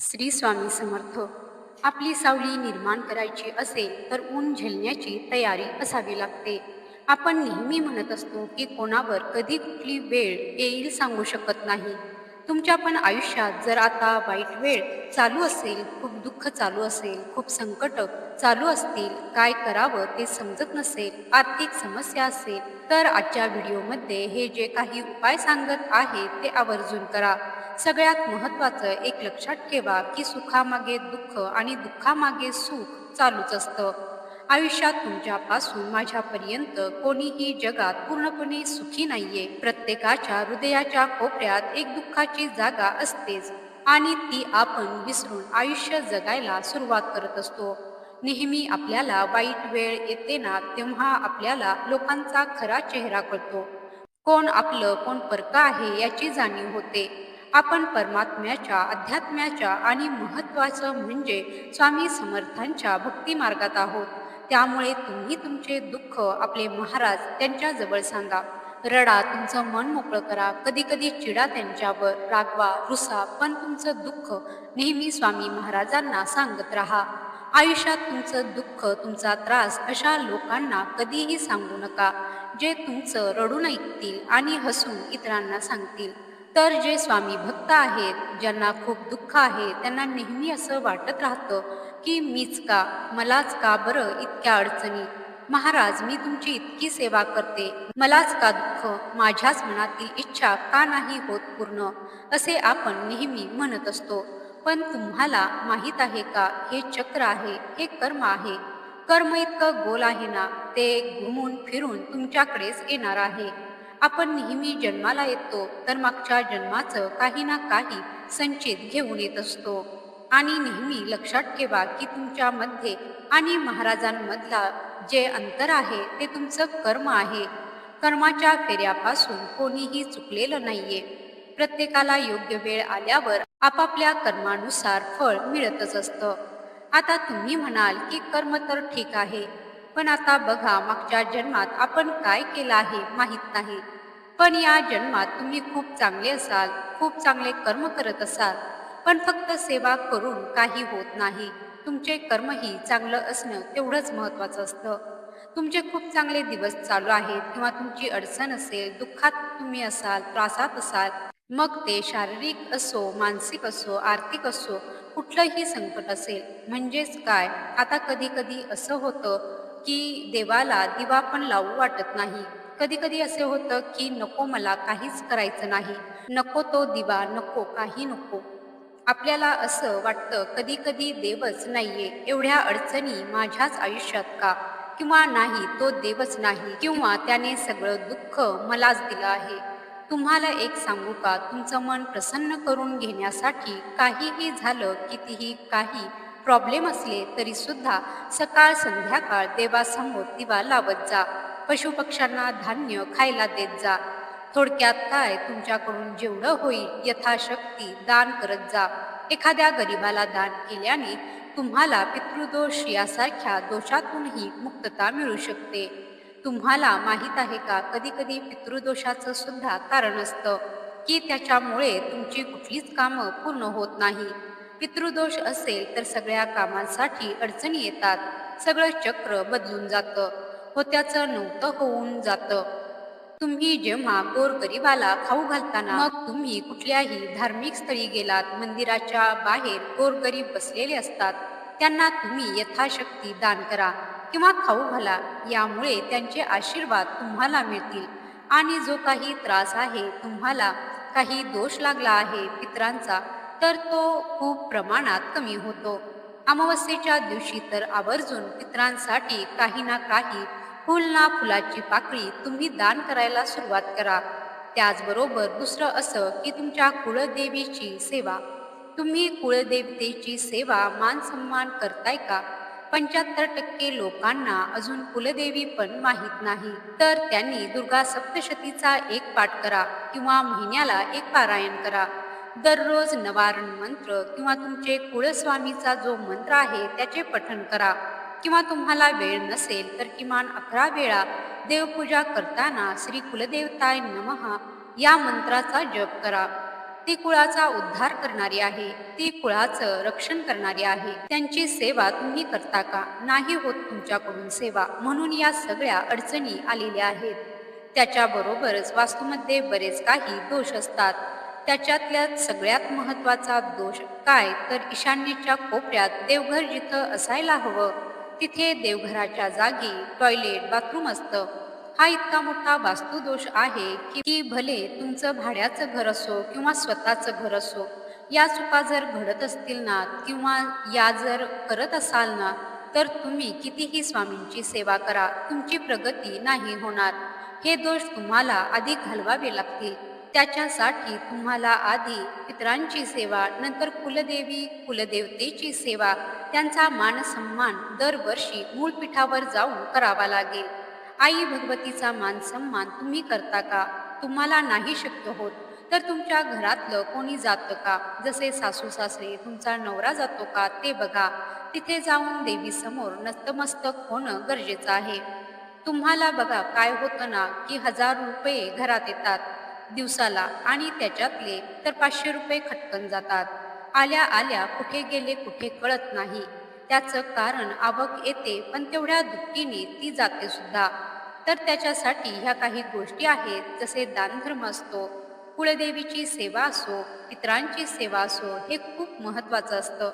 श्री स्वामी समर्थ. आपली सावली निर्माण करायची असेल तर ऊन झेलण्याची तयारी असावी लागते. आपण नेहमी म्हणत असतो की कोणावर कधी कुठली वेळ येईल सांगू शकत नाही. तुमच्या पण आयुष्यात जर आता वाईट वेळ चालू असेल खूप दुःख चालू असेल खूप संकट चालू असतील काय करावं ते समजत नसेल आर्थिक समस्या असेल तर आजच्या व्हिडिओमध्ये हे जे काही उपाय सांगत आहे ते आवर्जून करा. सगळ्यात महत्त्वाचं एक लक्षात ठेवा की सुखामागे दुःख आणि दुःखामागे सुख चालूच असतं. आयुष्यात तुमच्यापासून माझ्यापर्यंत कोणीही जगात पूर्णपणे सुखी नाहीये प्रत्येकाच्या हृदयाच्या कोपऱ्यात एक दुःखाची जागा असतेच आणि ती आपण विसरून आयुष्य जगायला सुरुवात करत असतो. नेहमी आपल्याला वाईट वेळ येते ना तेव्हा आपल्याला लोकांचा खरा चेहरा कळतो. कोण आपलं कोण परका आहे याची जाणीव होते. आपण परमात्म्याच्या अध्यात्म्याच्या आणि महत्त्वाचं म्हणजे स्वामी समर्थांच्या भक्तिमार्गात आहोत. त्यामुळे तुम्ही तुमचे दुःख आपले महाराज त्यांच्याजवळ सांगा. रडा तुमचं मन मोकळं करा. कधी कधी चिडा त्यांच्यावर. रागवा रुसा पण तुमचं दुःख नेहमी स्वामी महाराजांना सांगत राहा. आयुष्यात तुमचं दुःख तुमचा त्रास अशा लोकांना कधीही सांगू नका. जे तुमचं रडून ऐकतील आणि हसून इतरांना सांगतील. तर जे स्वामी भक्त आहेत ज्यांना खूप दुःख आहे त्यांना नेहमी असं वाटत राहतं की मीच का मलाच का बरं इतक्या अडचणी? महाराज मी तुमची इतकी सेवा करते. मलाच का दुःख? माझ्याच मनातील इच्छा का नाही होत पूर्ण? असे आपण नेहमी म्हणत असतो. पण तुम्हाला माहीत आहे का हे चक्र आहे हे कर्म आहे. कर्म इतकं गोल आहे ना ते घुमून फिरून तुमच्याकडेच येणार आहे. आपण नेहमी जन्माला येतो तर मागच्या जन्माचं काही ना काही संचित घेऊन येत असतो. आणि नेहमी लक्षात ठेवा की तुमच्यामध्ये आणि महाराजांमधला जे अंतर आहे ते तुमचं कर्म आहे. कर्माच्या फेऱ्यापासून कोणीही चुकलेलं नाहीये. प्रत्येकाला योग्य वेळ आल्यावर आपापल्या कर्मानुसार फळ मिळतच असतं. आता तुम्ही म्हणाल की कर्म तर ठीक आहे पण आता बघा मागच्या जन्मात आपण काय केलं आहे माहीत नाही. पण या जन्मात तुम्ही खूप चांगले असाल खूप चांगले कर्म करत असाल. पण फक्त सेवा करून काही होत नाही. तुमचे कर्मही चांगलं असणं तेवढंच महत्त्वाचं असतं. तुमचे खूप चांगले दिवस चालू आहेत किंवा तुमची अडचण असेल दुःखात तुम्ही असाल त्रासात असाल मग ते शारीरिक असो मानसिक असो आर्थिक असो कुठलंही संकट असेल. म्हणजेच काय? आता कधी कधी असं होतं की देवाला दिवा पण लावू वाटत नाही. कधी कधी असे होतं की नको मला काहीच करायचं नाही. नको तो दिवा नको काही नको. आपल्याला असं वाटतं कधी कधी देवच नाहीये. एवढ्या अडचणी माझ्याच आयुष्यात का? किंवा नाही तो देवच नाही. किंवा त्याने सगळं दुःख मलाच दिलं आहे. तुम्हाला एक सांगू का? तुमचं मन प्रसन्न करून घेण्यासाठी काहीही झालं कितीही काही प्रॉब्लेम असले तरी सुद्धा सकाळ संध्याकाळ देवासमोर दिवा लावत जा. पशुपक्ष्यांना धान्य खायला देत जा. थोडक्यात काय तुमच्याकडून जेवढं होईल यथाशक्ती दान करत जा. एखाद्या गरिबाला दान केल्याने तुम्हाला पितृदोष यासारख्या दोषातूनही मुक्तता मिळू शकते. तुम्हाला माहीत आहे का कधी कधी पितृदोषाचं सुद्धा कारण असतं की त्याच्यामुळे तुमची कुठलीच कामं पूर्ण होत नाही. पितृदोष असेल तर सगळ्या कामांसाठी अडचणी येतात. सगळं चक्र बदलून जातं. होत्याचं नव्हतं होऊन जातं. तुम्ही जेव्हा गोरगरिबाला खाऊ घालताना मग तुम्ही कुठल्याही धार्मिक स्थळी गेलात मंदिराच्या बाहेर गोरगरीब बसलेले असतात. त्यांना तुम्ही यथाशक्ती दान करा किंवा खाऊ घाला यामुळे त्यांचे आशीर्वाद तुम्हाला मिळतील. आणि जो काही त्रास आहे तुम्हाला काही दोष लागला आहे पित्रांचा तर तो खूप प्रमाणात कमी होतो. अमावस्येच्या दिवशी तर आवर्जून पित्रांसाठी काही ना काही फुल ना फुलाची पाकळी तुम्ही दान करायला सुरुवात करा. त्याचबरोबर दुसरं असं की तुमच्या कुळदेवीची सेवा. तुम्ही कुळदेवतेची सेवा मान सन्मान करताय का? पंच्याहत्तर टक्के लोकांना अजून कुलदेवी पण माहीत नाही. तर त्यांनी दुर्गा सप्तशतीचा एक पाठ करा किंवा महिन्याला एक पारायण करा. दररोज नवारण मंत्र किंवा तुमचे कुळस्वामीचा जो मंत्र आहे त्याचे पठण करा. किंवा तुम्हाला वेळ नसेल तर किमान अकरा वेळा देवपूजा करताना श्री कुलदेवताय नमः या मंत्राचा जप करा. ती कुळाचा उद्धार करणारी आहे ती कुळाचं रक्षण करणारी आहे. त्यांची सेवा तुम्ही करता का? नाही होत तुमच्याकडून सेवा. म्हणून या सगळ्या अडचणी आलेल्या आहेत. त्याच्याबरोबरच वास्तूमध्ये बरेच काही दोष असतात. त्याच्यातल्या सगळ्यात महत्त्वाचा दोष काय? तर ईशान्येच्या कोपऱ्यात देवघर जिथं असायला हवं तिथे देवघराच्या जागी टॉयलेट बाथरूम असतं. हा इतका मोठा वास्तुदोष आहे की की भले तुमचं भाड्याचं घर असो किंवा स्वतःचं घर असो या चुका जर घडत असतील ना किंवा या जर करत असाल ना तर तुम्ही कितीही स्वामींची सेवा करा तुमची प्रगती नाही होणार. हे दोष तुम्हाला आधी घालवावे लागतील. त्याच्यासाठी तुम्हाला आधी पितरांची सेवा नंतर कुलदेवी कुलदेवतेची सेवा त्यांचा मानसन्मान दरवर्षी मूळ पीठावर जाऊन करावा लागेल. आई भगवतीचा मान सन्मान तुम्ही करता का? तुम्हाला नाही शक्य होत. तर तुमच्या घरातलं कोणी जातं का? जसे सासू सासरे तुमचा नवरा जातो का? ते बघा. तिथे जाऊन देवीसमोर नतमस्तक होणं गरजेचं आहे. तुम्हाला बघा काय होतं ना की हजार रुपये घरात येतात. दिवसाला आणि त्याच्यातले तर पाचशे रुपये खटकन जातात. आल्या आल्या कुठे गेले कुठे कळत नाही. त्याचं कारण आवक येते पण तेवढ्या दुःखीने ती जाते सुद्धा. तर त्याच्यासाठी ह्या काही गोष्टी आहेत जसे दानधर्म असतो कुळदेवीची सेवा असो पित्रांची सेवा असो हे खूप महत्त्वाचं असतं.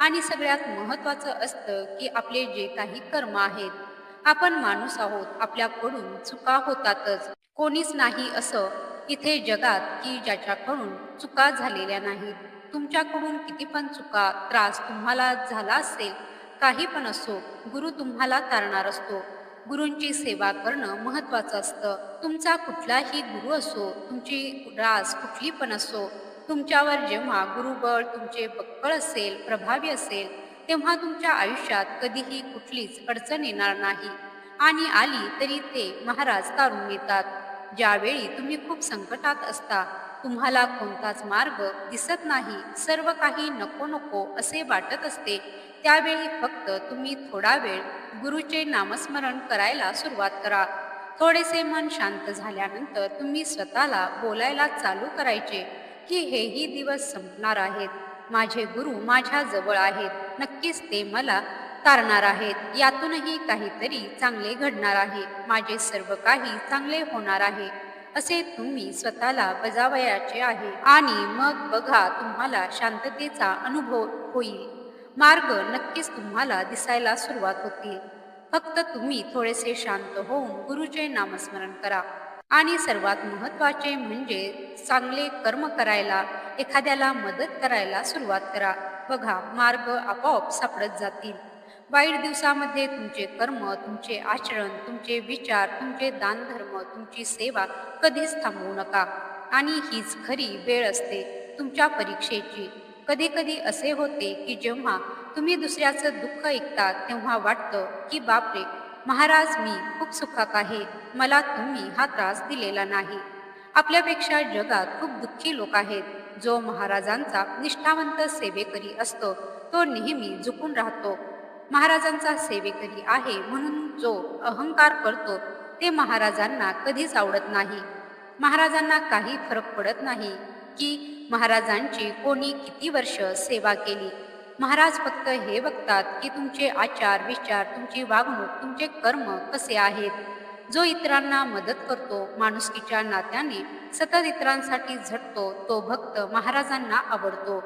आणि सगळ्यात महत्त्वाचं असतं की आपले जे काही कर्म आहेत आपण माणूस आहोत आपल्याकडून चुका होतातच. कोणीच नाही असं इथे जगात की ज्याच्याकडून चुका झालेल्या नाहीत. तुमच्याकडून किती पण चुका त्रास तुम्हाला झाला असेल काही पण असो गुरु तुम्हाला तारणार असतो. गुरूंची सेवा करणं महत्त्वाचं असतं. तुमचा कुठलाही गुरु असो तुमची रास कुठली पण असो तुमच्यावर जेव्हा गुरुबळ तुमचे बक्कळ असेल प्रभावी असेल तेव्हा तुमच्या आयुष्यात कधीही कुठलीच अडचण येणार नाही. आणि आली तरी ते महाराज तारून येतात. ज्यावेळी तुम्ही खूप संकटात असता तुम्हाला कोणताच मार्ग दिसत नाही सर्व काही नको नको असे वाटत असते त्यावेळी फक्त तुम्ही थोडा वेळ गुरुचे नामस्मरण करायला सुरुवात करा. थोडेसे मन शांत झाल्यानंतर तुम्ही स्वतःला बोलायला चालू करायचे की हेही दिवस संपणार आहेत. माझे गुरु माझ्या जवळ आहेत. नक्कीच ते मला तारणार आहेत. यातूनही काहीतरी चांगले घडणार आहे. माझे सर्व काही चांगले होणार आहे. असे तुम्ही स्वतःला बजावयाचे आहे. आणि मग बघा तुम्हाला शांततेचा अनुभव होईल. मार्ग नक्कीच तुम्हाला दिसायला सुरुवात होतील. फक्त तुम्ही थोडेसे शांत होऊन गुरुचे नामस्मरण करा. आणि सर्वात महत्त्वाचे म्हणजे चांगले कर्म करायला एखाद्याला मदत करायला सुरुवात करा. बघा मार्ग आपोआप सापडत जातील. वाईट दिवसामध्ये तुमचे कर्म तुमचे आचरण तुमचे विचार तुमचे दानधर्म तुमची सेवा कधीच थांबवू नका. आणि हीच खरी वेळ असते तुमच्या परीक्षेची. कधी कधी असे होते की जेव्हा तुम्ही दुसऱ्याचं दुःख ऐकता तेव्हा वाटतं की बापरे महाराज मी खूप सुखात आहे मला तुम्ही हा त्रास दिलेला नाही. आपल्यापेक्षा जगात खूप दुःखी लोक आहेत. जो महाराजांचा निष्ठावंत सेवेकरी असतो तो नेहमी झुकून राहतो. महाराजांचा सेवेकरी आहे म्हणून जो अहंकार करतो ते महाराजांना कधीच आवडत नाही. महाराजांना काही फरक पडत नाही की महाराजांची कोणी किती वर्ष सेवा केली. महाराज फक्त हे बघतात की तुमचे आचार विचार तुमची वागणूक तुमचे कर्म कसे आहेत. जो इतरांना मदत करतो माणुसकीच्या नात्याने सतत इतरांसाठी झटतो तो भक्त महाराजांना आवडतो.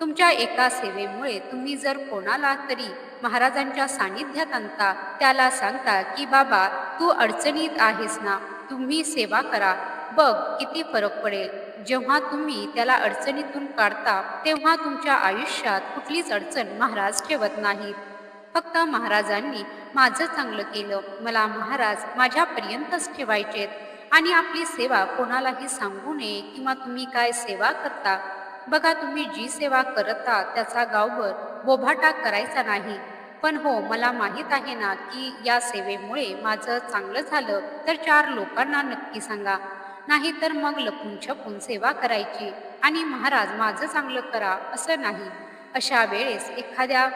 तुमच्या एका सेवेमुळे तुम्ही जर कोणाला तरी महाराजांच्या सानिध्यात आणता त्याला सांगता की बाबा तू अडचणीत आहेस ना तुम्ही सेवा करा. बघ किती फरक पडेल. जेव्हा तुम्ही त्याला अडचणीतून काढता तेव्हा तुमच्या आयुष्यात कुठलीच अडचण महाराज ठेवत नाहीत. फक्त महाराजांनी माझं चांगलं केलं. मला महाराज माझ्यापर्यंतच ठेवायचेत. आणि आपली सेवा कोणालाही सांगू नये किंवा तुम्ही काय सेवा करता बघा तुम्ही जी सेवा करता त्याचा गावभर बोभाटा करायचा नाही. पण हो मला माहीत आहे ना की या सेवेमुळे माझं चांगलं झालं तर चार लोकांना नक्की सांगा. नाही तर मग लपून छपून सेवा करायची आणि महाराज माझं चांगलं करा असं नाही. अशा वेळेस एखाद्या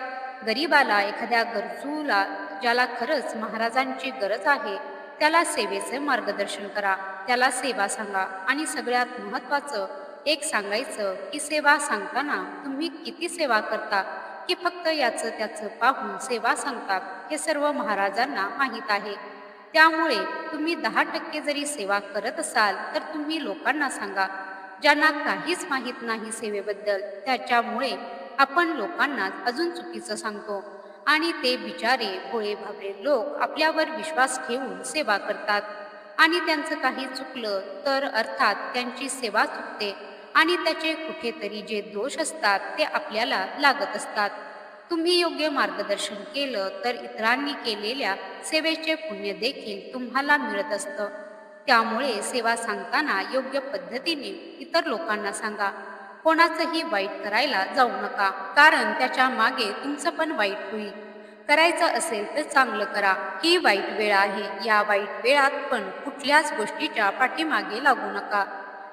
गरीबाला एखाद्या गरजूला ज्याला खरंच महाराजांची गरज आहे त्याला सेवेचे मार्गदर्शन करा. त्याला सेवा सांगा आणि सगळ्यात महत्त्वाचं एक सांगायचं की सेवा सांगताना तुम्ही किती सेवा करता की फक्त याचं त्याचं पाहून सेवा सांगतात हे सर्व महाराजांना माहीत आहे. त्यामुळे तुम्ही दहा टक्के जरी सेवा करत असाल तर तुम्ही लोकांना सांगा ज्यांना काहीच माहीत नाही सेवेबद्दल त्याच्यामुळे आपण लोकांना अजून चुकीचं सांगतो. आणि ते बिचारे भोळे भाबरे लोक आपल्यावर विश्वास ठेवून सेवा करतात. आणि त्यांचं काही चुकलं तर अर्थात त्यांची सेवा चुकते. आणि त्याचे कुठेतरी जे दोष असतात ते आपल्याला लागत असतात. तुम्ही योग्य मार्गदर्शन केलं तर इतरांनी केलेल्या सेवेचे पुण्य देखील तुम्हाला मिळत असतं. त्यामुळे सेवा सांगताना योग्य पद्धतीने इतर लोकांना सांगा. कोणाचंही वाईट करायला जाऊ नका कारण त्याच्यामागे तुमचं पण वाईट होईल. करायचं असेल तर चांगलं करा. ही वाईट वेळ आहे. या वाईट वेळात पण कुठल्याच गोष्टीच्या पाठीमागे लागू नका.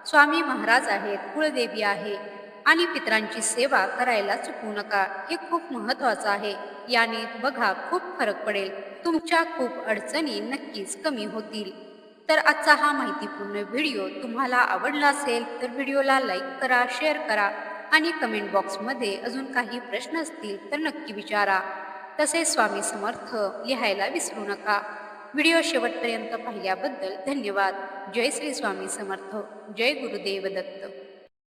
स्वामी महाराज आहेत कुळदेवी आहे आणि पित्रांची सेवा करायला चुकू नका. हे खूप महत्वाचं आहे. याने बघा खूप फरक पडेल. तुमच्या खूप अडचणी नक्कीच कमी होतील. तर आजचा हा माहितीपूर्ण व्हिडिओ तुम्हाला आवडला असेल तर व्हिडिओला लाईक करा शेअर करा आणि कमेंट बॉक्समध्ये अजून काही प्रश्न असतील तर नक्की विचारा. तसेच स्वामी समर्थ लिहायला विसरू नका. व्हिडिओ शेवटपर्यंत पाहिल्याबद्दल धन्यवाद. जय श्री स्वामी समर्थ. जय गुरुदेव दत्त.